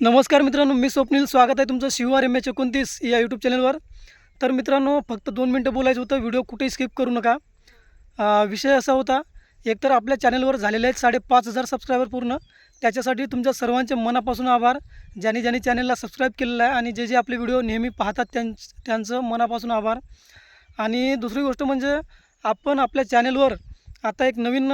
नमस्कार मित्रांनो मी स्वप्नील. स्वागत आहे तुमचं शिववार एम एच एकोणतीस या यूट्यूब चॅनलवर तर मित्रांनो फक्त दोन मिनटं बोलायचं होतं व्हिडिओ कुठेही स्किप करू नका. विषय असा होता एकतर आपल्या चॅनलवर झालेले आहेत साडेपाच हजार सबस्क्रायबर पूर्ण. त्याच्यासाठी तुमच्या सर्वांचे मनापासून आभार. ज्यांनी ज्यांनी चॅनलला सबस्क्राईब केलेलं आहे आणि जे जे आपले व्हिडिओ नेहमी पाहतात त्यां त्यांचं मनापासून आभार. आणि दुसरी गोष्ट म्हणजे आपण आपल्या चॅनलवर आता एक नवीन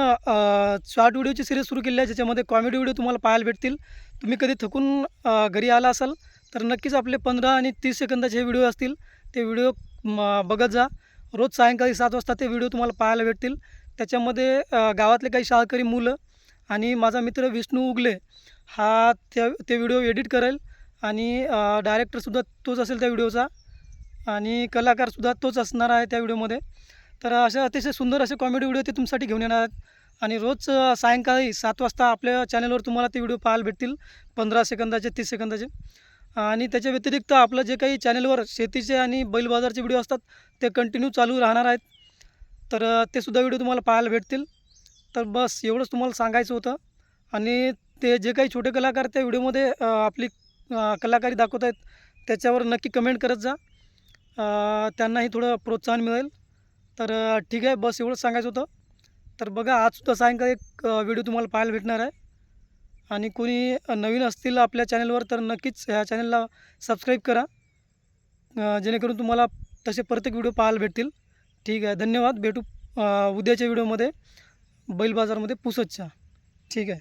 शॉर्ट व्हिडिओची सिरीज सुरू केली आहे ज्याच्यामध्ये कॉमेडी व्हिडिओ तुम्हाला पाहायला भेटतील. तुम्ही कधी थकून घरी आला असाल तर नक्कीच आपले पंधरा आणि तीस सेकंदाचे हे व्हिडिओ असतील. ते व्हिडिओ म, बघत जा. रोज सायंकाळी सात वाजता ते व्हिडिओ तुम्हाला पाहायला भेटतील. त्याच्यामध्ये गावातले काही शाळकरी मुलं आणि माझा मित्र विष्णू उगले हा त्या ते व्हिडिओ एडिट करेल आणि डायरेक्टरसुद्धा तोच असेल त्या व्हिडिओचा आणि कलाकारसुद्धा तोच असणार आहे त्या व्हिडिओमध्ये तर असे अतिशय सुंदर असे कॉमेडी व्हिडिओ ते तुमच्यासाठी घेऊन येणार आहेत. आणि रोज सायंकाळी सात वाजता आपल्या चॅनलवर तुम्हाला ते व्हिडिओ पाहायला भेटतील. पंधरा सेकंदाचे तीस सेकंदाचे. आणि त्याच्या व्यतिरिक्त आपलं जे काही चॅनलवर शेतीचे आणि बैल बाजारचे व्हिडिओ असतात ते कंटिन्यू चालू राहणार आहेत. तर ते सुद्धा व्हिडिओ तुम्हाला पाहायला भेटतील. तर बस एवढंच तुम्हाला सांगायचं होतं. आणि ते जे काही छोटे कलाकार त्या व्हिडिओमध्ये आपली कलाकारी दाखवत आहेत त्याच्यावर नक्की कमेंट करत जा. त्यांनाही थोडं प्रोत्साहन मिळेल. तर ठीक आहे बस एवढंच सांगायचं होतं. तर बघा आजसुद्धा सायंकाळी एक व्हिडिओ तुम्हाला पाहायला भेटणार आहे. आणि कोणी नवीन असतील आपल्या चॅनलवर तर नक्कीच ह्या चॅनलला सबस्क्राईब करा. जेणेकरून तुम्हाला तसे प्रत्येक व्हिडिओ पाहायला भेटतील. ठीक आहे धन्यवाद. भेटू उद्याच्या व्हिडिओमध्ये बैल बाजारमध्ये पुसतच्या. ठीक आहे.